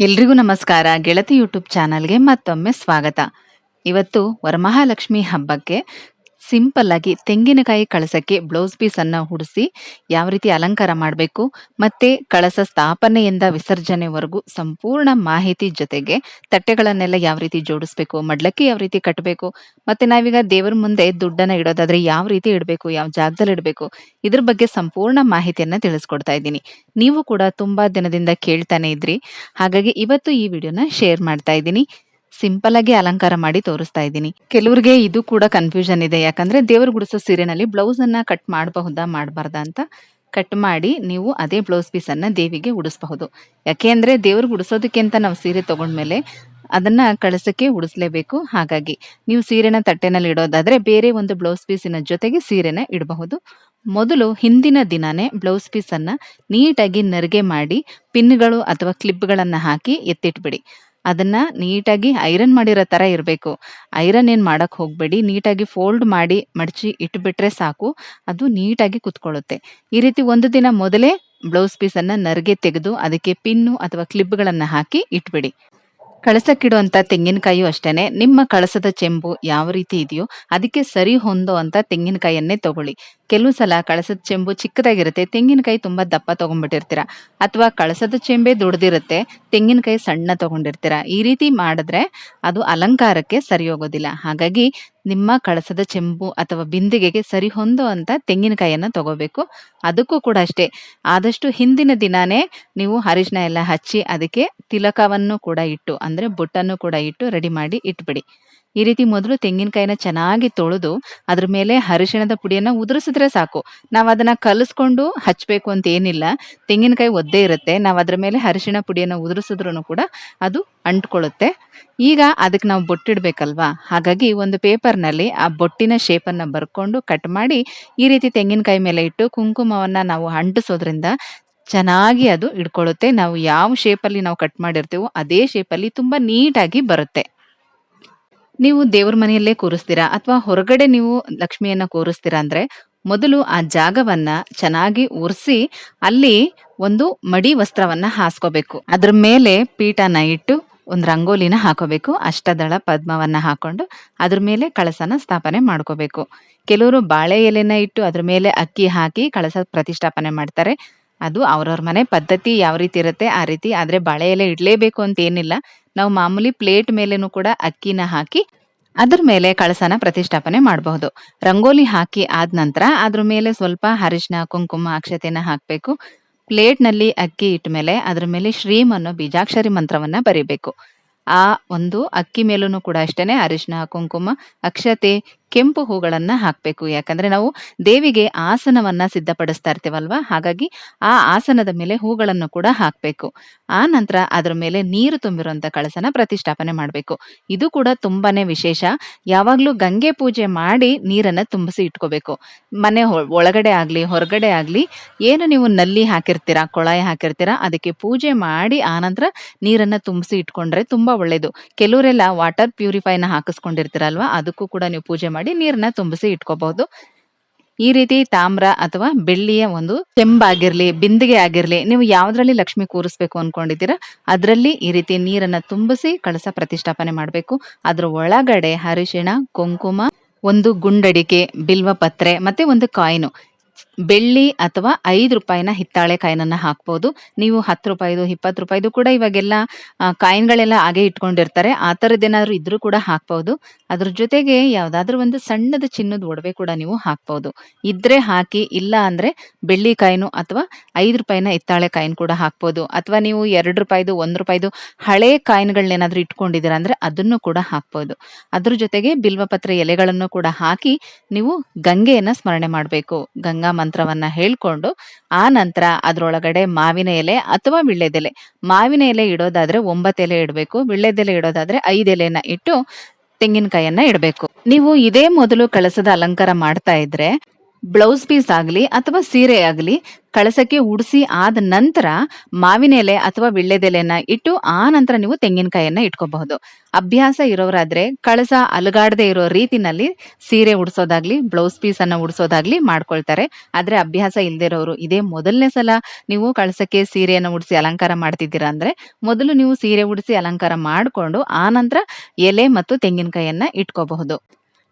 ಎಲ್ರಿಗೂ ನಮಸ್ಕಾರ. ಗೆಳತಿ ಯೂಟ್ಯೂಬ್ ಚಾನಲ್ಗೆ ಮತ್ತೊಮ್ಮೆ ಸ್ವಾಗತ. ಇವತ್ತು ವರಮಹಾಲಕ್ಷ್ಮಿ ಹಬ್ಬಕ್ಕೆ ಸಿಂಪಲ್ ಆಗಿ ತೆಂಗಿನಕಾಯಿ ಕಳಸಕ್ಕೆ ಬ್ಲೌಸ್ ಪೀಸ್ ಅನ್ನ ಹುಡಿಸಿ ಯಾವ ರೀತಿ ಅಲಂಕಾರ ಮಾಡಬೇಕು, ಮತ್ತೆ ಕಳಸ ಸ್ಥಾಪನೆಯಿಂದ ವಿಸರ್ಜನೆವರೆಗೂ ಸಂಪೂರ್ಣ ಮಾಹಿತಿ ಜೊತೆಗೆ ತಟ್ಟೆಗಳನ್ನೆಲ್ಲ ಯಾವ ರೀತಿ ಜೋಡಿಸ್ಬೇಕು, ಮಡ್ಲಕ್ಕಿ ಯಾವ ರೀತಿ ಕಟ್ಟಬೇಕು ಮತ್ತೆ ನಾವೀಗ ದೇವರ ಮುಂದೆ ದುಡ್ಡನ್ನ ಇಡೋದಾದ್ರೆ ಯಾವ ರೀತಿ ಇಡಬೇಕು, ಯಾವ ಜಾಗದಲ್ಲಿ ಇಡಬೇಕು, ಇದ್ರ ಬಗ್ಗೆ ಸಂಪೂರ್ಣ ಮಾಹಿತಿಯನ್ನ ತಿಳಿಸ್ಕೊಡ್ತಾ ಇದ್ದೀನಿ. ನೀವು ಕೂಡ ತುಂಬಾ ದಿನದಿಂದ ಕೇಳ್ತಾನೆ ಇದ್ರಿ. ಹಾಗಾಗಿ ಇವತ್ತು ಈ ವಿಡಿಯೋನ ಶೇರ್ ಮಾಡ್ತಾ ಇದ್ದೀನಿ. ಸಿಂಪಲ್ ಆಗಿ ಅಲಂಕಾರ ಮಾಡಿ ತೋರಿಸ್ತಾ ಇದ್ದೀನಿ. ಕೆಲವರಿಗೆ ಇದು ಕೂಡ ಕನ್ಫ್ಯೂಷನ್ ಇದೆ. ಯಾಕಂದ್ರೆ ದೇವ್ರ ಗುಡಿಸೋ ಸೀರೆನಲ್ಲಿ ಬ್ಲೌಸ್ ಅನ್ನ ಕಟ್ ಮಾಡಬಹುದಾ ಮಾಡಬಾರ್ದಾ ಅಂತ ಕಟ್ ಮಾಡಿ ನೀವು ಅದೇ ಬ್ಲೌಸ್ ಪೀಸ್ ಅನ್ನ ದೇವಿಗೆ ಉಡಿಸಬಹುದು. ಯಾಕೆ ಅಂದ್ರೆ ದೇವ್ರಿಗೆ ಉಡಿಸೋದಕ್ಕೆ ಅಂತ ನಾವು ಸೀರೆ ತಗೊಂಡ್ಮೇಲೆ ಅದನ್ನ ಕಳಸಕ್ಕೆ ಉಡಿಸ್ಲೇಬೇಕು. ಹಾಗಾಗಿ ನೀವು ಸೀರೆನ ತಟ್ಟೆನಲ್ಲಿ ಇಡೋದಾದ್ರೆ ಬೇರೆ ಒಂದು ಬ್ಲೌಸ್ ಪೀಸಿನ ಜೊತೆಗೆ ಸೀರೆನ ಇಡಬಹುದು. ಮೊದಲು ಹಿಂದಿನ ದಿನಾನೇ ಬ್ಲೌಸ್ ಪೀಸ್ ಅನ್ನ ನೀಟಾಗಿ ನರಿಗೆ ಮಾಡಿ ಪಿನ್ಗಳು ಅಥವಾ ಕ್ಲಿಪ್ಗಳನ್ನು ಹಾಕಿ ಎತ್ತಿಟ್ಬಿಡಿ. ಅದನ್ನ ನೀಟಾಗಿ ಐರನ್ ಮಾಡಿರೋ ತರ ಇರಬೇಕು. ಐರನ್ ಏನು ಮಾಡಕ್ ಹೋಗ್ಬೇಡಿ. ನೀಟಾಗಿ ಫೋಲ್ಡ್ ಮಾಡಿ ಮಡಚಿ ಇಟ್ಬಿಟ್ರೆ ಸಾಕು. ಅದು ನೀಟಾಗಿ ಕುತ್ಕೊಳ್ಳುತ್ತೆ. ಈ ರೀತಿ ಒಂದು ದಿನ ಮೊದಲೇ ಬ್ಲೌಸ್ ಪೀಸ್ ಅನ್ನ ನರ್ಗೆ ತೆಗೆದು, ಅದಕ್ಕೆ ಪಿನ್ನು ಅಥವಾ ಕ್ಲಿಪ್ಗಳನ್ನು ಹಾಕಿ ಇಟ್ಬಿಡಿ. ಕಳಸಕ್ಕಿಡುವಂತ ತೆಂಗಿನಕಾಯು ಅಷ್ಟೇನೆ. ನಿಮ್ಮ ಕಳಸದ ಚೆಂಬು ಯಾವ ರೀತಿ ಇದೆಯೋ ಅದಕ್ಕೆ ಸರಿ ಹೊಂದೋ ಅಂತ ತೆಂಗಿನಕಾಯಿಯನ್ನೇ ತಗೊಳ್ಳಿ. ಕೆಲವು ಸಲ ಕಳಸದ ಚೆಂಬು ಚಿಕ್ಕದಾಗಿರುತ್ತೆ, ತೆಂಗಿನಕಾಯಿ ತುಂಬಾ ದಪ್ಪ ತಗೊಂಡ್ಬಿಟ್ಟಿರ್ತೀರ. ಅಥವಾ ಕಳಸದ ಚೆಂಬೆ ದೊಡ್ಡದಿರುತ್ತೆ ತೆಂಗಿನಕಾಯಿ ಸಣ್ಣ ತಗೊಂಡಿರ್ತೀರ. ಈ ರೀತಿ ಮಾಡಿದ್ರೆ ಅದು ಅಲಂಕಾರಕ್ಕೆ ಸರಿ ಹೋಗೋದಿಲ್ಲ ಹಾಗಾಗಿ ನಿಮ್ಮ ಕಳಸದ ಚೆಂಬು ಅಥವಾ ಬಿಂದಿಗೆಗೆ ಸರಿ ಹೊಂದೋ ಅಂತ ತೆಂಗಿನಕಾಯಿಯನ್ನ ತಗೋಬೇಕು. ಅದಕ್ಕೂ ಕೂಡ ಅಷ್ಟೇ. ಆದಷ್ಟು ಹಿಂದಿನ ದಿನಾನೇ ನೀವು ಅರಿಶಿನ ಎಲ್ಲ ಹಚ್ಚಿ ಅದಕ್ಕೆ ತಿಲಕವನ್ನು ಕೂಡ ಇಟ್ಟು, ಅಂದ್ರೆ ಬುಟ್ಟನ್ನು ಕೂಡ ಇಟ್ಟು ರೆಡಿ ಮಾಡಿ ಇಟ್ಬಿಡಿ. ಈ ರೀತಿ ಮೊದಲು ತೆಂಗಿನಕಾಯಿನ ಚೆನ್ನಾಗಿ ತೊಳೆದು ಅದ್ರ ಮೇಲೆ ಅರಿಶಿಣದ ಪುಡಿಯನ್ನ ಉದುರಿಸಿದ್ರೆ ಸಾಕು. ನಾವು ಅದನ್ನ ಕಲಿಸ್ಕೊಂಡು ಹಚ್ಚಬೇಕು ಅಂತ ಏನಿಲ್ಲ. ತೆಂಗಿನಕಾಯಿ ಒದ್ದೇ ಇರುತ್ತೆ. ನಾವು ಅದ್ರ ಮೇಲೆ ಅರಿಶಿಣ ಪುಡಿಯನ್ನ ಉದುರಿಸಿದ್ರು ಕೂಡ ಅದು ಅಂಟ್ಕೊಳ್ಳುತ್ತೆ. ಈಗ ಅದಕ್ಕೆ ನಾವು ಬೊಟ್ಟಿಡ್ಬೇಕಲ್ವಾ? ಹಾಗಾಗಿ ಒಂದು ಪೇಪರ್ನಲ್ಲಿ ಆ ಬೊಟ್ಟಿನ ಶೇಪನ್ನ ಬರ್ಕೊಂಡು ಕಟ್ ಮಾಡಿ ಈ ರೀತಿ ತೆಂಗಿನಕಾಯಿ ಮೇಲೆ ಇಟ್ಟು ಕುಂಕುಮವನ್ನ ನಾವು ಅಂಟಿಸೋದ್ರಿಂದ ಚೆನ್ನಾಗಿ ಅದು ಇಡ್ಕೊಳ್ಳುತ್ತೆ ನಾವು ಯಾವ ಶೇಪಲ್ಲಿ ನಾವು ಕಟ್ ಮಾಡಿರ್ತೀವೋ ಅದೇ ಶೇಪಲ್ಲಿ ತುಂಬಾ ನೀಟಾಗಿ ಬರುತ್ತೆ. ನೀವು ದೇವ್ರ ಮನೆಯಲ್ಲೇ ಕೂರಿಸ್ತೀರಾ? ಅಥವಾ ಹೊರಗಡೆ ನೀವು ಲಕ್ಷ್ಮಿಯನ್ನ ಕೂರಿಸ್ತೀರಾ ಅಂದ್ರೆ ಮೊದಲು ಆ ಜಾಗವನ್ನ ಚೆನ್ನಾಗಿ ಉರ್ಸಿ ಅಲ್ಲಿ ಒಂದು ಮಡಿ ವಸ್ತ್ರವನ್ನ ಹಾಸ್ಕೋಬೇಕು. ಅದ್ರ ಮೇಲೆ ಪೀಠನ ಇಟ್ಟು ಒಂದು ರಂಗೋಲಿನ ಹಾಕೋಬೇಕು. ಅಷ್ಟದಳ ಪದ್ಮವನ್ನ ಹಾಕೊಂಡು ಅದ್ರ ಮೇಲೆ ಕಳಸನ ಸ್ಥಾಪನೆ ಮಾಡ್ಕೋಬೇಕು. ಕೆಲವರು ಬಾಳೆ ಎಲೆನ ಇಟ್ಟು ಅದ್ರ ಮೇಲೆ ಅಕ್ಕಿ ಹಾಕಿ ಕಳಸ ಪ್ರತಿಷ್ಠಾಪನೆ ಮಾಡ್ತಾರೆ. ಅದು ಅವ್ರವ್ರ ಮನೆ ಪದ್ಧತಿ ಯಾವ ರೀತಿ ಇರುತ್ತೆ, ಆ ರೀತಿ ಆದ್ರೆ ಬಾಳೆ ಎಲೆ ಇಡ್ಲೇಬೇಕು ಅಂತ ಏನಿಲ್ಲ. ನಾವು ಮಾಮೂಲಿ ಪ್ಲೇಟ್ ಮೇಲೆನೂ ಕೂಡ ಅಕ್ಕಿನ ಹಾಕಿ ಅದ್ರ ಮೇಲೆ ಕಳಸನ ಪ್ರತಿಷ್ಠಾಪನೆ ಮಾಡಬಹುದು. ರಂಗೋಲಿ ಹಾಕಿ ಆದ ನಂತರ ಅದ್ರ ಮೇಲೆ ಸ್ವಲ್ಪ ಅರಿಶಿನ ಕುಂಕುಮ, ಅಕ್ಷತೆನ ಹಾಕ್ಬೇಕು. ಪ್ಲೇಟ್ನಲ್ಲಿ ಅಕ್ಕಿ ಇಟ್ಟ ಮೇಲೆ ಅದ್ರ ಮೇಲೆ ಶ್ರೀಮ್ ಅನ್ನೋ ಬೀಜಾಕ್ಷರಿ ಮಂತ್ರವನ್ನ ಬರಿಬೇಕು. ಆ ಒಂದು ಅಕ್ಕಿ ಮೇಲೂ ಕೂಡ ಅಷ್ಟೇನೆ ಅರಿಶಿನ ಕುಂಕುಮ, ಅಕ್ಷತೆ ಕೆಂಪು ಹೂಗಳನ್ನ ಹಾಕ್ಬೇಕು. ಯಾಕಂದ್ರೆ ನಾವು ದೇವಿಗೆ ಆಸನವನ್ನ ಸಿದ್ಧಪಡಿಸ್ತಾ ಇರ್ತೀವಲ್ವಾ? ಹಾಗಾಗಿ ಆ ಆಸನದ ಮೇಲೆ ಹೂಗಳನ್ನು ಕೂಡ ಹಾಕ್ಬೇಕು. ಆ ನಂತರ ಅದ್ರ ಮೇಲೆ ನೀರು ತುಂಬಿರುವಂತ ಕಳಸನ ಪ್ರತಿಷ್ಠಾಪನೆ ಮಾಡಬೇಕು. ಇದು ಕೂಡ ತುಂಬಾನೇ ವಿಶೇಷ. ಯಾವಾಗ್ಲೂ ಗಂಗೆ ಪೂಜೆ ಮಾಡಿ ನೀರನ್ನ ತುಂಬಿಸಿ ಇಟ್ಕೋಬೇಕು. ಮನೆ ಒಳಗಡೆ ಆಗ್ಲಿ, ಹೊರಗಡೆ ಆಗ್ಲಿ, ಏನು ನೀವು ನಲ್ಲಿ ಹಾಕಿರ್ತೀರಾ, ಕೊಳಾಯಿ ಹಾಕಿರ್ತೀರಾ, ಅದಕ್ಕೆ ಪೂಜೆ ಮಾಡಿ ಆನಂತರ ನೀರನ್ನ ತುಂಬಿಸಿ ಇಟ್ಕೊಂಡ್ರೆ ತುಂಬಾ ಒಳ್ಳೇದು. ಕೆಲವರೆಲ್ಲ ವಾಟರ್ ಪ್ಯೂರಿಫೈನ ಹಾಕಿಸ್ಕೊಂಡಿರ್ತೀರಲ್ವಾ, ಅದಕ್ಕೂ ಕೂಡ ನೀವು ಪೂಜೆ ಮಾಡಿ ನೀರನ್ನ ತುಂಬಿಸಿ ಇಟ್ಕೋಬಹುದು. ಈ ರೀತಿ ತಾಮ್ರ ಅಥವಾ ಬೆಳ್ಳಿಯ ಒಂದು ಚೆಂಬಾಗಿರ್ಲಿ ಬಿಂದಿಗೆ ಆಗಿರ್ಲಿ, ನೀವು ಯಾವ್ದ್ರಲ್ಲಿ ಲಕ್ಷ್ಮಿ ಕೂರಿಸ್ಬೇಕು ಅನ್ಕೊಂಡಿದ್ದೀರಾ, ಅದರಲ್ಲಿ ಈ ರೀತಿ ನೀರನ್ನ ತುಂಬಿಸಿ ಕಳಸ ಪ್ರತಿಷ್ಠಾಪನೆ ಮಾಡಬೇಕು. ಅದ್ರ ಒಳಗಡೆ ಅರಿಶಿಣ, ಕುಂಕುಮ, ಒಂದು ಗುಂಡಡಿಕೆ ಬಿಲ್ವ ಪತ್ರೆ ಮತ್ತೆ ಒಂದು ಕಾಯಿನು. ಬೆಳ್ಳಿ ಅಥವಾ ಐದು ರೂಪಾಯಿನ ಹಿತ್ತಾಳೆ ಕಾಯಿನನ್ನ ಹಾಕ್ಬೋದು. ನೀವು ಹತ್ತು ರೂಪಾಯಿದು, ಇಪ್ಪತ್ತು ರೂಪಾಯಿದು ಕೂಡ ಇವಾಗೆಲ್ಲ ಕಾಯಿನ್ಗಳೆಲ್ಲ ಹಾಗೆ ಇಟ್ಕೊಂಡಿರ್ತಾರೆ. ಆ ಥರದ್ದೇನಾದ್ರೂ ಇದ್ರೂ ಕೂಡ ಹಾಕ್ಬೋದು. ಅದ್ರ ಜೊತೆಗೆ ಯಾವ್ದಾದ್ರು ಒಂದು ಸಣ್ಣದ ಚಿನ್ನದ ಒಡವೆ ಕೂಡ ನೀವು ಹಾಕ್ಬೋದು. ಇದ್ರೆ ಹಾಕಿ, ಇಲ್ಲ ಅಂದ್ರೆ ಬೆಳ್ಳಿ ಕಾಯಿನು ಅಥವಾ ಐದು ರೂಪಾಯಿನ ಹಿತ್ತಾಳೆ ಕಾಯಿನ್ ಕೂಡ ಹಾಕ್ಬೋದು. ಅಥವಾ ನೀವು ಎರಡು ರೂಪಾಯಿದು, ಒಂದು ರೂಪಾಯಿದು ಹಳೆ ಕಾಯಿನ್ಗಳನ್ನೇನಾದ್ರೂ ಇಟ್ಕೊಂಡಿದ್ದೀರಾ ಅಂದ್ರೆ ಅದನ್ನು ಕೂಡ ಹಾಕ್ಬೋದು. ಅದ್ರ ಜೊತೆಗೆ ಬಿಲ್ವಪತ್ರ ಎಲೆಗಳನ್ನು ಕೂಡ ಹಾಕಿ ನೀವು ಗಂಗೆಯನ್ನ ಸ್ಮರಣೆ ಮಾಡಬೇಕು. ಗಂಗಾ ಮಂತ್ರವನ್ನ ಹೇಳ್ಕೊಂಡು ಆ ನಂತರ ಅದರೊಳಗಡೆ ಮಾವಿನ ಎಲೆ ಅಥವಾ ವಿಳ್ಳೆದೆಲೆ ಮಾವಿನ ಎಲೆ ಇಡೋದಾದ್ರೆ ಒಂಬತ್ತು ಎಲೆ ಇಡಬೇಕು ವಿಳ್ಳೆದೆಲೆ ಇಡೋದಾದ್ರೆ ಐದು ಎಲೆನ ಇಟ್ಟು ತೆಂಗಿನಕಾಯನ್ನ ಇಡಬೇಕು. ನೀವು ಇದೇ ಮೊದಲು ಕಳಸದ ಅಲಂಕಾರ ಮಾಡ್ತಾ ಇದ್ರೆ ಬ್ಲೌಸ್ ಪೀಸ್ ಆಗಲಿ ಅಥವಾ ಸೀರೆ ಆಗಲಿ ಕಳಸಕ್ಕೆ ಉಡಿಸಿ ಆದ ನಂತರ ಮಾವಿನ ಎಲೆ ಅಥವಾ ವಿಳ್ಳೆದೆಲೆನ ಇಟ್ಟು ಆ ನಂತರ ನೀವು ತೆಂಗಿನಕಾಯಿಯನ್ನ ಇಟ್ಕೋಬಹುದು. ಅಭ್ಯಾಸ ಇರೋರಾದ್ರೆ ಕಳಸ ಅಲುಗಾಡದೆ ಇರೋ ರೀತಿನಲ್ಲಿ ಸೀರೆ ಉಡಿಸೋದಾಗ್ಲಿ, ಬ್ಲೌಸ್ ಪೀಸ್ ಅನ್ನ ಉಡಿಸೋದಾಗ್ಲಿ ಮಾಡ್ಕೊಳ್ತಾರೆ. ಆದ್ರೆ ಅಭ್ಯಾಸ ಇಲ್ಲದೆ ಇರೋರು ಇದೇ ಮೊದಲನೇ ಸಲ ನೀವು ಕಳಸಕ್ಕೆ ಸೀರೆಯನ್ನು ಉಡಿಸಿ ಅಲಂಕಾರ ಮಾಡ್ತಿದ್ದೀರಾ ಅಂದ್ರೆ ಮೊದಲು ನೀವು ಸೀರೆ ಉಡಿಸಿ ಅಲಂಕಾರ ಮಾಡಿಕೊಂಡು ಆ ನಂತರ ಎಲೆ ಮತ್ತು ತೆಂಗಿನಕಾಯಿಯನ್ನ ಇಟ್ಕೋಬಹುದು.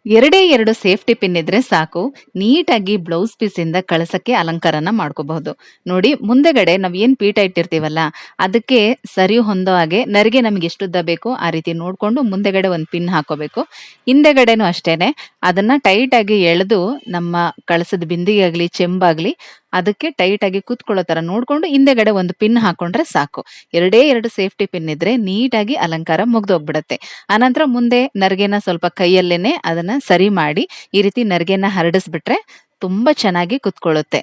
ಎರಡೇ ಎರಡು ಸೇಫ್ಟಿ ಪಿನ್ ಇದ್ರೆ ಸಾಕು. ನೀಟಾಗಿ ಬ್ಲೌಸ್ ಪೀಸ್ ಇಂದ ಕಳಸಕ್ಕೆ ಅಲಂಕಾರನ ಮಾಡ್ಕೋಬಹುದು. ನೋಡಿ, ಮುಂದೆಗಡೆ ನಾವ್ ಏನ್ ಪೀಠ ಇಟ್ಟಿರ್ತೀವಲ್ಲ, ಅದಕ್ಕೆ ಸರಿ ಹೊಂದೋ ಹಾಗೆ ನರಿಗೆ ನಮ್ಗೆ ಎಷ್ಟುದ್ದ ಬೇಕು ಆ ರೀತಿ ನೋಡ್ಕೊಂಡು ಮುಂದೆಗಡೆ ಒಂದು ಪಿನ್ ಹಾಕೋಬೇಕು. ಹಿಂದೆಗಡೆನೂ ಅಷ್ಟೇನೆ. ಅದನ್ನ ಟೈಟ್ ಆಗಿ ಎಳೆದು ನಮ್ಮ ಕಳಸದ ಬಿಂದಿಗೆ ಆಗ್ಲಿ ಚೆಂಬಾಗ್ಲಿ ಅದಕ್ಕೆ ಟೈಟ್ ಆಗಿ ಕೂತ್ಕೊಳ್ಳೋ ತರ ನೋಡ್ಕೊಂಡು ಹಿಂದೆಗಡೆ ಒಂದು ಪಿನ್ ಹಾಕೊಂಡ್ರೆ ಸಾಕು. ಎರಡೇ ಎರಡು ಸೇಫ್ಟಿ ಪಿನ್ ಇದ್ರೆ ನೀಟಾಗಿ ಅಲಂಕಾರ ಮುಗ್ದೋಗ್ಬಿಡತ್ತೆ. ಆನಂತರ ಮುಂದೆ ನರ್ಗೆನ ಸ್ವಲ್ಪ ಕೈಯಲ್ಲೇನೆ ಅದನ್ನ ಸರಿ ಮಾಡಿ ಈ ರೀತಿ ನರ್ಗೆನ ಹರಡಿಸ್ಬಿಟ್ರೆ ತುಂಬಾ ಚೆನ್ನಾಗಿ ಕುತ್ಕೊಳ್ಳುತ್ತೆ.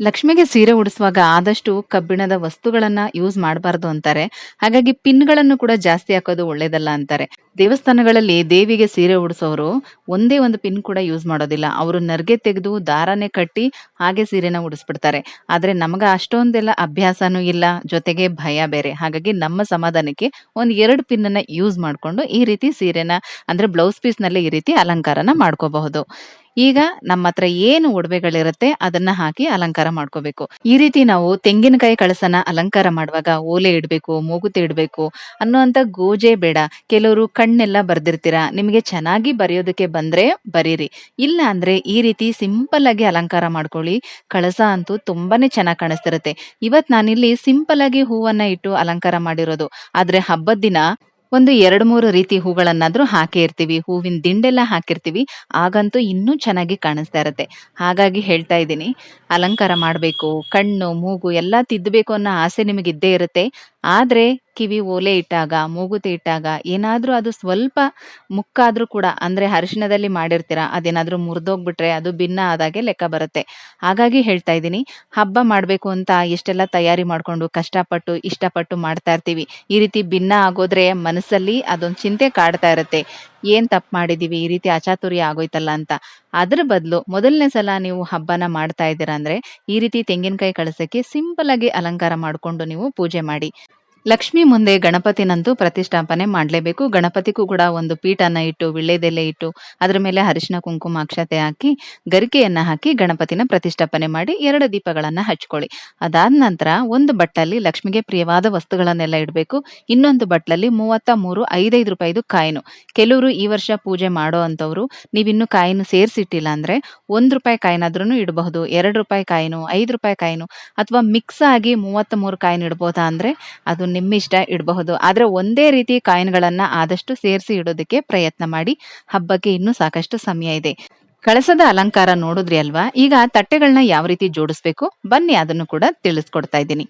ಲಕ್ಷ್ಮಿಗೆ ಸೀರೆ ಉಡಿಸುವಾಗ ಆದಷ್ಟು ಕಬ್ಬಿಣದ ವಸ್ತುಗಳನ್ನ ಯೂಸ್ ಮಾಡಬಾರ್ದು ಅಂತಾರೆ. ಹಾಗಾಗಿ ಪಿನ್ಗಳನ್ನು ಕೂಡ ಜಾಸ್ತಿ ಹಾಕೋದು ಒಳ್ಳೇದಲ್ಲ ಅಂತಾರೆ. ದೇವಸ್ಥಾನಗಳಲ್ಲಿ ದೇವಿಗೆ ಸೀರೆ ಉಡಿಸೋರು ಒಂದೇ ಒಂದು ಪಿನ್ ಕೂಡ ಯೂಸ್ ಮಾಡೋದಿಲ್ಲ. ಅವರು ನರ್ಗೆ ತೆಗೆದು ದಾರನೇ ಕಟ್ಟಿ ಹಾಗೆ ಸೀರೆನ ಉಡಿಸ್ಬಿಡ್ತಾರೆ. ಆದ್ರೆ ನಮಗೆ ಅಷ್ಟೊಂದೆಲ್ಲ ಅಭ್ಯಾಸನೂ ಇಲ್ಲ, ಜೊತೆಗೆ ಭಯ ಬೇರೆ. ಹಾಗಾಗಿ ನಮ್ಮ ಸಮಾಧಾನಕ್ಕೆ ಒಂದ್ ಎರಡು ಪಿನ್ ಅನ್ನ ಯೂಸ್ ಮಾಡ್ಕೊಂಡು ಈ ರೀತಿ ಸೀರೆನ, ಅಂದ್ರೆ ಬ್ಲೌಸ್ ಪೀಸ್ನಲ್ಲಿ ಈ ರೀತಿ ಅಲಂಕಾರನ ಮಾಡ್ಕೋಬಹುದು. ಈಗ ನಮ್ಮ ಹತ್ರ ಏನು ಒಡವೆಗಳಿರುತ್ತೆ ಅದನ್ನ ಹಾಕಿ ಅಲಂಕಾರ ಮಾಡ್ಕೋಬೇಕು. ಈ ರೀತಿ ನಾವು ತೆಂಗಿನಕಾಯಿ ಕಳಸನ ಅಲಂಕಾರ ಮಾಡುವಾಗ ಓಲೆ ಇಡಬೇಕು, ಮೂಗುತಿ ಇಡಬೇಕು ಅನ್ನುವಂಥ ಗೋಜೆ ಬೇಡ. ಕೆಲವರು ಕಣ್ಣೆಲ್ಲ ಬರ್ದಿರ್ತೀರಾ? ನಿಮಗೆ ಚೆನ್ನಾಗಿ ಬರೆಯೋದಕ್ಕೆ ಬಂದ್ರೆ ಬರೀರಿ. ಇಲ್ಲ ಅಂದ್ರೆ ಈ ರೀತಿ ಸಿಂಪಲ್ ಆಗಿ ಅಲಂಕಾರ ಮಾಡ್ಕೊಳ್ಳಿ. ಕಳಸ ಅಂತೂ ತುಂಬಾನೇ ಚೆನ್ನಾಗಿ ಕಾಣಿಸ್ತಿರುತ್ತೆ. ಇವತ್ ನಾನಿಲ್ಲಿ ಸಿಂಪಲ್ ಆಗಿ ಹೂವನ್ನ ಇಟ್ಟು ಅಲಂಕಾರ ಮಾಡಿರೋದು. ಆದ್ರೆ ಹಬ್ಬದ ದಿನ ಒಂದು ಎರಡು ಮೂರು ರೀತಿ ಹೂಗಳನ್ನಾದ್ರೂ ಹಾಕೇ ಇರ್ತೀವಿ. ಹೂವಿನ ದಿಂಡೆಲ್ಲ ಹಾಕಿರ್ತೀವಿ. ಆಗಂತೂ ಇನ್ನೂ ಚೆನ್ನಾಗಿ ಕಾಣಿಸ್ತಾ ಇರುತ್ತೆ. ಹಾಗಾಗಿ ಹೇಳ್ತಾ ಇದ್ದೀನಿ. ಅಲಂಕಾರ ಮಾಡಬೇಕು, ಕಣ್ಣು, ಮೂಗು ಎಲ್ಲ ತಿದ್ದಬೇಕು ಅನ್ನೋ ಆಸೆ ನಿಮಗೆ ಇದ್ದೇ ಇರುತ್ತೆ. ಆದ್ರೆ ಕಿವಿ ಓಲೆ ಇಟ್ಟಾಗ, ಮೂಗುತಿ ಇಟ್ಟಾಗ, ಏನಾದ್ರೂ ಅದು ಸ್ವಲ್ಪ ಮುಕ್ಕಾದ್ರೂ ಕೂಡ, ಅಂದ್ರೆ ಅರಿಶಿಣದಲ್ಲಿ ಮಾಡಿರ್ತೀರಾ, ಅದೇನಾದ್ರೂ ಮುರಿದೋಗ್ಬಿಟ್ರೆ ಅದು ಭಿನ್ನ ಆದಾಗೆ ಲೆಕ್ಕ ಬರುತ್ತೆ. ಹಾಗಾಗಿ ಹೇಳ್ತಾ ಇದ್ದೀನಿ, ಹಬ್ಬ ಮಾಡಬೇಕು ಅಂತ ಎಷ್ಟೆಲ್ಲ ತಯಾರಿ ಮಾಡ್ಕೊಂಡು ಕಷ್ಟಪಟ್ಟು, ಇಷ್ಟಪಟ್ಟು ಮಾಡ್ತಾ ಇರ್ತೀವಿ. ಈ ರೀತಿ ಭಿನ್ನ ಆಗೋದ್ರೆ ಮನಸ್ಸಲ್ಲಿ ಅದೊಂದು ಚಿಂತೆ ಕಾಡ್ತಾ ಇರುತ್ತೆ. ಏನ್ ತಪ್ಪು ಮಾಡಿದೀವಿ, ಈ ರೀತಿ ಅಚಾತುರ್ಯ ಆಗೋಯ್ತಲ್ಲ ಅಂತ. ಅದ್ರ ಬದಲು ಮೊದಲನೇ ಸಲ ನೀವು ಹಬ್ಬನ ಮಾಡ್ತಾ ಇದ್ದೀರಾ ಅಂದ್ರೆ, ಈ ರೀತಿ ತೆಂಗಿನಕಾಯಿ ಕಳಸಕ್ಕೆ ಸಿಂಪಲ್ ಆಗಿ ಅಲಂಕಾರ ಮಾಡ್ಕೊಂಡು ನೀವು ಪೂಜೆ ಮಾಡಿ. ಲಕ್ಷ್ಮಿ ಮುಂದೆ ಗಣಪತಿನಂತೂ ಪ್ರತಿಷ್ಠಾಪನೆ ಮಾಡಲೇಬೇಕು. ಗಣಪತಿಗೂ ಕೂಡ ಒಂದು ಪೀಠನ ಇಟ್ಟು, ವಿಳ್ಳೆದೆಲೆ ಇಟ್ಟು, ಅದರ ಮೇಲೆ ಅರಿಶಿನ ಕುಂಕುಮ, ಅಕ್ಷತೆ ಹಾಕಿ, ಗರಿಕೆಯನ್ನ ಹಾಕಿ ಗಣಪತಿನ ಪ್ರತಿಷ್ಠಾಪನೆ ಮಾಡಿ ಎರಡು ದೀಪಗಳನ್ನ ಹಚ್ಕೊಳ್ಳಿ. ಅದಾದ ನಂತರ ಒಂದು ಬಟ್ಟಲ್ಲಿ ಲಕ್ಷ್ಮಿಗೆ ಪ್ರಿಯವಾದ ವಸ್ತುಗಳನ್ನೆಲ್ಲ ಇಡಬೇಕು. ಇನ್ನೊಂದು ಬಟ್ಟಲಲ್ಲಿ ಮೂವತ್ತ ಮೂರು, ಐದೈದು ರೂಪಾಯಿದು ಕಾಯಿನು. ಕೆಲವರು ಈ ವರ್ಷ ಪೂಜೆ ಮಾಡೋ ಅಂಥವ್ರು, ನೀವಿನ್ನೂ ಕಾಯಿನು ಸೇರಿಸಿಟ್ಟಿಲ್ಲ ಅಂದ್ರೆ ಒಂದು ರೂಪಾಯಿ ಕಾಯಿನಾದ್ರೂ ಇಡಬಹುದು, ಎರಡು ರೂಪಾಯಿ ಕಾಯಿನು, ಐದು ರೂಪಾಯಿ ಕಾಯಿನು, ಅಥವಾ ಮಿಕ್ಸ್ ಆಗಿ ಮೂವತ್ತ ಮೂರು ಕಾಯಿನ್ ಇಡ್ಬೋದಾ ಅಂದ್ರೆ, ಅದು ನಿಮ್ಮಿಷ್ಟ ಇಡಬಹುದು. ಆದ್ರೆ ಒಂದೇ ರೀತಿ ಕಾಯಿನ್ಗಳನ್ನ ಆದಷ್ಟು ಸೇರಿಸಿ ಇಡೋದಕ್ಕೆ ಪ್ರಯತ್ನ ಮಾಡಿ. ಹಬ್ಬಕ್ಕೆ ಇನ್ನೂ ಸಾಕಷ್ಟು ಸಮಯ ಇದೆ. ಕಳಸದ ಅಲಂಕಾರ ನೋಡಿದ್ರಿ ಅಲ್ವಾ? ಈಗ ತಟ್ಟೆಗಳನ್ನ ಯಾವ ರೀತಿ ಜೋಡಿಸ್ಬೇಕು? ಬನ್ನಿ ಅದನ್ನು ಕೂಡ ತಿಳಿಸ್ಕೊಡ್ತಾ ಇದ್ದೀನಿ.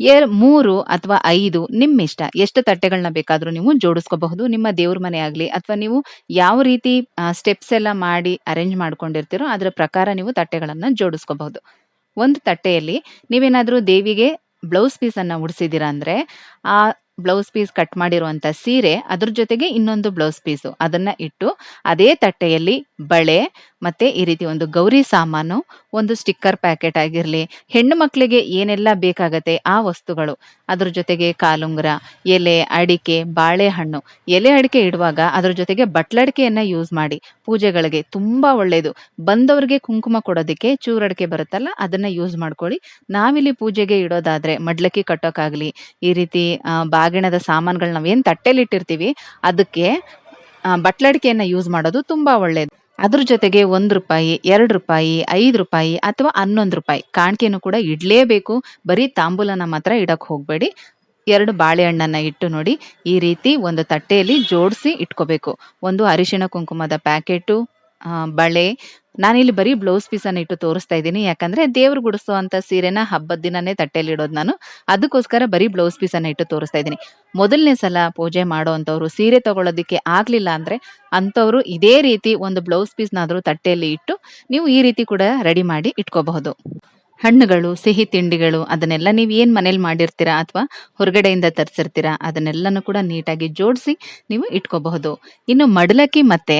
ಏರ್ ಮೂರು ಅಥವಾ ಐದು ನಿಮ್ಮ ಇಷ್ಟ ಎಷ್ಟು ತಟ್ಟೆಗಳನ್ನ ಬೇಕಾದ್ರೂ ನೀವು ಜೋಡಿಸ್ಕೋಬಹುದು. ನಿಮ್ಮ ದೇವ್ರ ಮನೆ ಆಗಲಿ ಅಥವಾ ನೀವು ಯಾವ ರೀತಿ ಸ್ಟೆಪ್ಸ್ ಎಲ್ಲ ಮಾಡಿ ಅರೇಂಜ್ ಮಾಡ್ಕೊಂಡಿರ್ತೀರೋ ಅದರ ಪ್ರಕಾರ ನೀವು ತಟ್ಟೆಗಳನ್ನ ಜೋಡಿಸ್ಕೋಬಹುದು. ಒಂದು ತಟ್ಟೆಯಲ್ಲಿ ನೀವೇನಾದರೂ ದೇವಿಗೆ ಬ್ಲೌಸ್ ಪೀಸ್ ಅನ್ನ ಉಡಿಸಿದೀರಾ ಅಂದ್ರೆ, ಆ ಬ್ಲೌಸ್ ಪೀಸ್ ಕಟ್ ಮಾಡಿರುವಂತ ಸೀರೆ ಅದ್ರ ಜೊತೆಗೆ ಇನ್ನೊಂದು ಬ್ಲೌಸ್ ಪೀಸು ಅದನ್ನ ಇಟ್ಟು, ಅದೇ ತಟ್ಟೆಯಲ್ಲಿ ಬಳೆ ಮತ್ತೆ ಈ ರೀತಿ ಒಂದು ಗೌರಿ ಸಾಮಾನು, ಒಂದು ಸ್ಟಿಕ್ಕರ್ ಪ್ಯಾಕೆಟ್ ಆಗಿರಲಿ, ಹೆಣ್ಣು ಮಕ್ಕಳಿಗೆ ಏನೆಲ್ಲ ಬೇಕಾಗತ್ತೆ ಆ ವಸ್ತುಗಳು. ಅದ್ರ ಜೊತೆಗೆ ಕಾಲುಂಗುರ, ಎಲೆ, ಅಡಿಕೆ, ಬಾಳೆಹಣ್ಣು. ಎಲೆ, ಅಡಿಕೆ ಇಡುವಾಗ ಅದ್ರ ಜೊತೆಗೆ ಬಟ್ಲಡಿಕೆಯನ್ನ ಯೂಸ್ ಮಾಡಿ, ಪೂಜೆಗಳಿಗೆ ತುಂಬಾ ಒಳ್ಳೇದು. ಬಂದವರಿಗೆ ಕುಂಕುಮ ಕೊಡೋದಕ್ಕೆ ಚೂರಡಿಕೆ ಬರುತ್ತಲ್ಲ, ಅದನ್ನ ಯೂಸ್ ಮಾಡ್ಕೊಳ್ಳಿ. ನಾವಿಲ್ಲಿ ಪೂಜೆಗೆ ಇಡೋದಾದ್ರೆ ಮಡ್ಲಕ್ಕಿ ಕಟ್ಟೋಕ್ಕಾಗ್ಲಿ ಈ ರೀತಿ ಬಾಗಿಣದ ಸಾಮಾನುಗಳು ನಾವೇನು ತಟ್ಟೆಲಿ ಇಟ್ಟಿರ್ತೀವಿ ಅದಕ್ಕೆ ಬಟ್ಲಡಿಕೆಯನ್ನು ಯೂಸ್ ಮಾಡೋದು ತುಂಬಾ ಒಳ್ಳೇದು. ಅದ್ರ ಜೊತೆಗೆ ಒಂದು ರೂಪಾಯಿ, ಎರಡು ರೂಪಾಯಿ, ಐದು ರೂಪಾಯಿ ಅಥವಾ ಹನ್ನೊಂದು ರೂಪಾಯಿ ಕಾಣಿಕೆನೂ ಕೂಡ ಇಡಲೇಬೇಕು. ಬರೀ ತಾಂಬೂಲನ ಮಾತ್ರ ಇಡೋಕ್ಕೆ ಹೋಗಬೇಡಿ. ಎರಡು ಬಾಳೆಹಣ್ಣನ್ನು ಇಟ್ಟು ನೋಡಿ ಈ ರೀತಿ ಒಂದು ತಟ್ಟೆಯಲ್ಲಿ ಜೋಡಿಸಿ ಇಟ್ಕೋಬೇಕು. ಒಂದು ಅರಿಶಿಣ ಕುಂಕುಮದ ಪ್ಯಾಕೆಟು ಬಳೆ ನಾನಿಲ್ಲಿ ಬರೀ ಬ್ಲೌಸ್ ಪೀಸ್ ಅನ್ನ ಇಟ್ಟು ತೋರಿಸ್ತಾ ಇದ್ದೀನಿ. ಯಾಕಂದ್ರೆ ದೇವ್ರು ಗುಡಿಸುವಂತ ಸೀರೆನ ಹಬ್ಬದ ದಿನನೇ ತಟ್ಟೆಯಲ್ಲಿ ಇಡೋದು ನಾನು. ಅದಕ್ಕೋಸ್ಕರ ಬರೀ ಬ್ಲೌಸ್ ಪೀಸ್ ಅನ್ನ ಇಟ್ಟು ತೋರಿಸ್ತಾ ಇದ್ದೀನಿ. ಮೊದಲನೇ ಸಲ ಪೂಜೆ ಮಾಡೋ ಅಂತವ್ರು ಸೀರೆ ತಗೊಳ್ಳೋದಕ್ಕೆ ಆಗ್ಲಿಲ್ಲ ಅಂದ್ರೆ ಅಂತವ್ರು ಇದೇ ರೀತಿ ಒಂದು ಬ್ಲೌಸ್ ಪೀಸ್ನಾದ್ರೂ ತಟ್ಟೆಯಲ್ಲಿ ಇಟ್ಟು ನೀವು ಈ ರೀತಿ ಕೂಡ ರೆಡಿ ಮಾಡಿ ಇಟ್ಕೋಬಹುದು. ಹಣ್ಣುಗಳು, ಸಿಹಿ ತಿಂಡಿಗಳು, ಅದನ್ನೆಲ್ಲ ನೀವು ಏನು ಮನೇಲಿ ಮಾಡಿರ್ತೀರಾ ಅಥವಾ ಹೊರಗಡೆಯಿಂದ ತರಿಸಿರ್ತೀರಾ, ಅದನ್ನೆಲ್ಲನೂ ಕೂಡ ನೀಟಾಗಿ ಜೋಡಿಸಿ ನೀವು ಇಟ್ಕೋಬಹುದು. ಇನ್ನು ಮಡಲಕ್ಕಿ ಮತ್ತೆ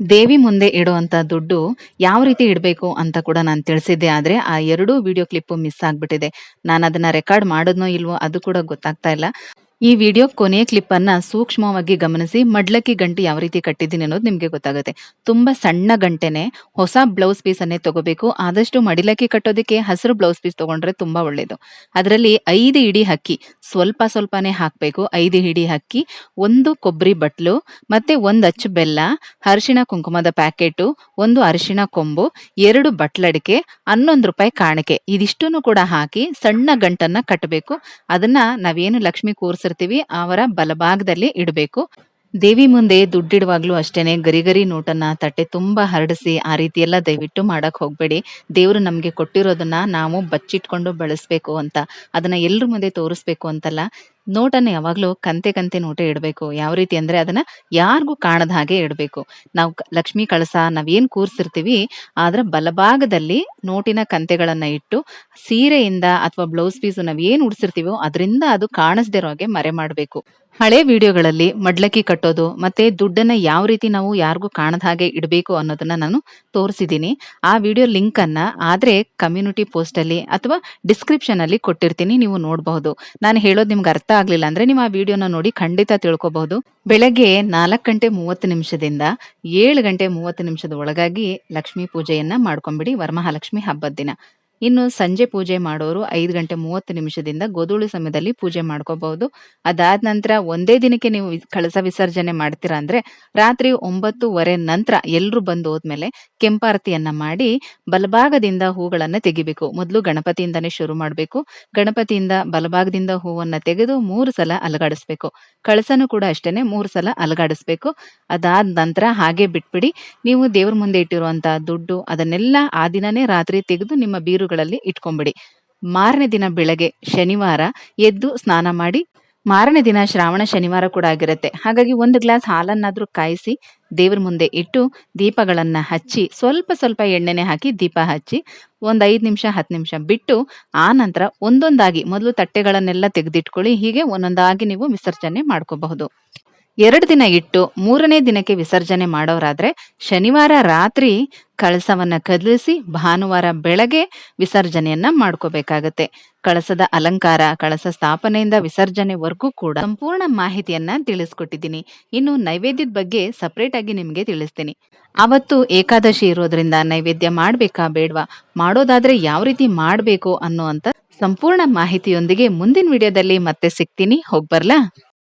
ದೇವಿ ಮುಂದೆ ಇಡುವಂತ ದುಡ್ಡು ಯಾವ ರೀತಿ ಇಡಬೇಕು ಅಂತ ಕೂಡ ನಾನು ತಿಳಿಸಿದ್ದೆ. ಆದ್ರೆ ಆ ಎರಡೂ ವಿಡಿಯೋ ಕ್ಲಿಪ್ ಮಿಸ್ ಆಗ್ಬಿಟ್ಟಿದೆ. ನಾನು ಅದನ್ನ ರೆಕಾರ್ಡ್ ಮಾಡೋದ್ನೋ ಇಲ್ವೋ ಅದು ಕೂಡ ಗೊತ್ತಾಗ್ತಾ ಇಲ್ಲ. ಈ ವಿಡಿಯೋ ಕೊನೆಯ ಕ್ಲಿಪ್ ಅನ್ನ ಸೂಕ್ಷ್ಮವಾಗಿ ಗಮನಿಸಿ, ಮಡ್ಲಕ್ಕಿ ಗಂಟೆ ಯಾವ ರೀತಿ ಕಟ್ಟಿದ್ದೀನಿ ಅನ್ನೋದು ನಿಮ್ಗೆ ಗೊತ್ತಾಗುತ್ತೆ. ತುಂಬಾ ಸಣ್ಣ ಗಂಟೆನೆ ಹೊಸ ಬ್ಲೌಸ್ ಪೀಸ್ ಅನ್ನೇ ತಗೋಬೇಕು. ಆದಷ್ಟು ಮಡಿಲಕ್ಕಿ ಕಟ್ಟೋದಕ್ಕೆ ಹಸಿರು ಬ್ಲೌಸ್ ಪೀಸ್ ತಗೊಂಡ್ರೆ ತುಂಬಾ ಒಳ್ಳೇದು. ಅದರಲ್ಲಿ ಐದು ಇಡಿ ಹಕ್ಕಿ, ಸ್ವಲ್ಪ ಸ್ವಲ್ಪನೇ ಹಾಕ್ಬೇಕು. ಐದು ಇಡಿ ಹಕ್ಕಿ, ಒಂದು ಕೊಬ್ಬರಿ ಬಟ್ಲು, ಮತ್ತೆ ಒಂದು ಅಚ್ಚು ಬೆಲ್ಲ, ಅರಿಶಿಣ ಕುಂಕುಮದ ಪ್ಯಾಕೆಟು, ಒಂದು ಅರಿಶಿಣ ಕೊಂಬು, ಎರಡು ಬಟ್ಲಡಿಕೆ ಹನ್ನೊಂದು ರೂಪಾಯಿ ಕಾಣಿಕೆ. ಇದಿಷ್ಟನ್ನು ಕೂಡ ಹಾಕಿ ಸಣ್ಣ ಗಂಟನ್ನ ಕಟ್ಟಬೇಕು. ಅದನ್ನ ನಾವೇನು ಲಕ್ಷ್ಮಿ ಕೂರ್ಸಿರ್ತೀವಿ ಅವರ ಬಲಭಾಗದಲ್ಲಿ ಇಡಬೇಕು. ದೇವಿ ಮುಂದೆ ದುಡ್ಡಿಡುವಾಗ್ಲೂ ಅಷ್ಟೇನೆ ಗರಿ ಗರಿ ನೋಟನ್ನ ತಟ್ಟೆ ತುಂಬಾ ಹರಡಿಸಿ ಆ ರೀತಿ ಎಲ್ಲ ದಯವಿಟ್ಟು ಮಾಡಕ್ ಹೋಗ್ಬೇಡಿ. ದೇವ್ರು ನಮ್ಗೆ ಕೊಟ್ಟಿರೋದನ್ನ ನಾವು ಬಚ್ಚಿಟ್ಕೊಂಡು ಬಳಸ್ಬೇಕು ಅಂತ, ಅದನ್ನ ಎಲ್ರ ಮುಂದೆ ತೋರಿಸ್ಬೇಕು ಅಂತಲ್ಲ. ನೋಟನ್ನ ಯಾವಾಗ್ಲೂ ಕಂತೆ ಕಂತೆ ನೋಟ ಇಡಬೇಕು. ಯಾವ ರೀತಿ ಅಂದ್ರೆ ಅದನ್ನ ಯಾರಿಗೂ ಕಾಣದ ಹಾಗೆ ಇಡಬೇಕು. ನಾವು ಲಕ್ಷ್ಮಿ ಕಳಸ ನಾವೇನ್ ಕೂರ್ಸಿರ್ತೀವಿ ಅದರ ಬಲಭಾಗದಲ್ಲಿ ನೋಟಿನ ಕಂತೆಗಳನ್ನ ಇಟ್ಟು, ಸೀರೆಯಿಂದ ಅಥವಾ ಬ್ಲೌಸ್ ಪೀಸ್ ನಾವೇನ್ ಉಡ್ಸಿರ್ತೀವೋ ಅದರಿಂದ ಅದು ಕಾಣಿಸ್ದಿರೋ ಹಾಗೆ ಮರೆ ಮಾಡಬೇಕು. ಹಳೆ ವಿಡಿಯೋಗಳಲ್ಲಿ ಮಡ್ಲಕ್ಕಿ ಕಟ್ಟೋದು ಮತ್ತೆ ದುಡ್ಡನ್ನ ಯಾವ ರೀತಿ ನಾವು ಯಾರಿಗೂ ಕಾಣದ ಹಾಗೆ ಇಡಬೇಕು ಅನ್ನೋದನ್ನ ನಾನು ತೋರಿಸಿದ್ದೀನಿ ಆ ವಿಡಿಯೋ ಲಿಂಕ್ ಅನ್ನ ಆದ್ರೆ ಕಮ್ಯುನಿಟಿ ಪೋಸ್ಟ್ ಅಲ್ಲಿ ಅಥವಾ ಡಿಸ್ಕ್ರಿಪ್ಷನ್ ಅಲ್ಲಿ ಕೊಟ್ಟಿರ್ತೀನಿ, ನೀವು ನೋಡಬಹುದು. ನಾನು ಹೇಳೋದು ನಿಮ್ಗೆ ಅರ್ಥ ಆಗ್ಲಿಲ್ಲ ಅಂದ್ರೆ ನೀವು ಆ ವಿಡಿಯೋನ ನೋಡಿ ಖಂಡಿತ ತಿಳ್ಕೊಬಹುದು. ಬೆಳಗ್ಗೆ ನಾಲ್ಕು ಗಂಟೆ ಮೂವತ್ತು ನಿಮಿಷದಿಂದ ಏಳು ಗಂಟೆ ಮೂವತ್ತು ನಿಮಿಷದ ಒಳಗಾಗಿ ಲಕ್ಷ್ಮೀ ಪೂಜೆಯನ್ನ ಮಾಡ್ಕೊಂಬಿಡಿ. ವರಮಹಾಲಕ್ಷ್ಮಿ ಹಬ್ಬದ ದಿನ. ಇನ್ನು ಸಂಜೆ ಪೂಜೆ ಮಾಡೋರು ಐದು ಗಂಟೆ ಮೂವತ್ತು ನಿಮಿಷದಿಂದ ಗೋಧೂಳಿ ಸಮಯದಲ್ಲಿ ಪೂಜೆ ಮಾಡ್ಕೋಬಹುದು. ಅದಾದ ನಂತರ ಒಂದೇ ದಿನಕ್ಕೆ ನೀವು ಕಳಸ ವಿಸರ್ಜನೆ ಮಾಡ್ತೀರಾ ಅಂದ್ರೆ ರಾತ್ರಿ ಒಂಬತ್ತುವರೆ ನಂತರ ಎಲ್ರು ಬಂದು ಹೋದ್ಮೇಲೆ ಕೆಂಪಾರತಿಯನ್ನ ಮಾಡಿ ಬಲಭಾಗದಿಂದ ಹೂಗಳನ್ನ ತೆಗಿಬೇಕು. ಮೊದಲು ಗಣಪತಿಯಿಂದನೇ ಶುರು ಮಾಡಬೇಕು. ಗಣಪತಿಯಿಂದ ಬಲಭಾಗದಿಂದ ಹೂವನ್ನ ತೆಗೆದು ಮೂರು ಸಲ ಅಲಗಾಡಿಸ್ಬೇಕು. ಕಳಸನು ಕೂಡ ಅಷ್ಟೇನೆ ಮೂರು ಸಲ ಅಲಗಾಡಿಸ್ಬೇಕು. ಅದಾದ ನಂತರ ಹಾಗೆ ಬಿಟ್ಬಿಡಿ, ನೀವು ದೇವ್ರ ಮುಂದೆ ಇಟ್ಟಿರುವಂತಹ ದುಡ್ಡು ಅದನ್ನೆಲ್ಲ ಆ ದಿನನೇ ರಾತ್ರಿ ತೆಗೆದು ನಿಮ್ಮ ಬೀರುಗಳಲ್ಲಿ ಇಟ್ಕೊಂಡ್ಬಿಡಿ ಮಾರನೇ ದಿನ ಬೆಳಗ್ಗೆ ಶನಿವಾರ ಎದ್ದು ಸ್ನಾನ ಮಾಡಿ, ಮಾರನೇ ದಿನ ಶ್ರಾವಣ ಶನಿವಾರ ಕೂಡ ಆಗಿರುತ್ತೆ. ಹಾಗಾಗಿ ಒಂದು ಗ್ಲಾಸ್ ಹಾಲನ್ನಾದ್ರೂ ಕಾಯಿಸಿ, ದೇವ್ರ ಮುಂದೆ ಇಟ್ಟು ದೀಪಗಳನ್ನ ಹಚ್ಚಿ, ಸ್ವಲ್ಪ ಸ್ವಲ್ಪ ಎಣ್ಣೆನೆ ಹಾಕಿ ದೀಪ ಹಚ್ಚಿ, ಒಂದ್ ಐದ್ ನಿಮಿಷ, ಹತ್ತು ನಿಮಿಷ ಬಿಟ್ಟು ಆ ನಂತರ ಒಂದೊಂದಾಗಿ ಮೊದಲು ತಟ್ಟೆಗಳನ್ನೆಲ್ಲ ತೆಗೆದಿಟ್ಕೊಳ್ಳಿ, ಹೀಗೆ ಒಂದೊಂದಾಗಿ ನೀವು ವಿಸರ್ಜನೆ ಮಾಡ್ಕೋಬಹುದು. ಎರಡು ದಿನ ಇಟ್ಟು ಮೂರನೇ ದಿನಕ್ಕೆ ವಿಸರ್ಜನೆ ಮಾಡೋರಾದ್ರೆ ಶನಿವಾರ ರಾತ್ರಿ ಕಳಸವನ್ನ ಕದಲಿಸಿ ಭಾನುವಾರ ಬೆಳಗ್ಗೆ ವಿಸರ್ಜನೆಯನ್ನ ಮಾಡ್ಕೋಬೇಕಾಗತ್ತೆ. ಕಳಸದ ಅಲಂಕಾರ, ಕಳಸ ಸ್ಥಾಪನೆಯಿಂದ ವಿಸರ್ಜನೆವರೆಗೂ ಕೂಡ ಸಂಪೂರ್ಣ ಮಾಹಿತಿಯನ್ನ ತಿಳಿಸ್ಕೊಟ್ಟಿದ್ದೀನಿ. ಇನ್ನು ನೈವೇದ್ಯದ ಬಗ್ಗೆ ಸಪ್ರೇಟ್ ಆಗಿ ನಿಮ್ಗೆ ತಿಳಿಸ್ತೀನಿ. ಅವತ್ತು ಏಕಾದಶಿ ಇರೋದ್ರಿಂದ ನೈವೇದ್ಯ ಮಾಡ್ಬೇಕಾ ಬೇಡ್ವಾ? ಮಾಡೋದಾದ್ರೆ ಯಾವ ರೀತಿ ಮಾಡ್ಬೇಕು ಅನ್ನೋ ಅಂತ ಸಂಪೂರ್ಣ ಮಾಹಿತಿಯೊಂದಿಗೆ ಮುಂದಿನ ವಿಡಿಯೋದಲ್ಲಿ ಮತ್ತೆ ಸಿಗ್ತೀನಿ. ಹೋಗ್ಬರ್ಲಾ?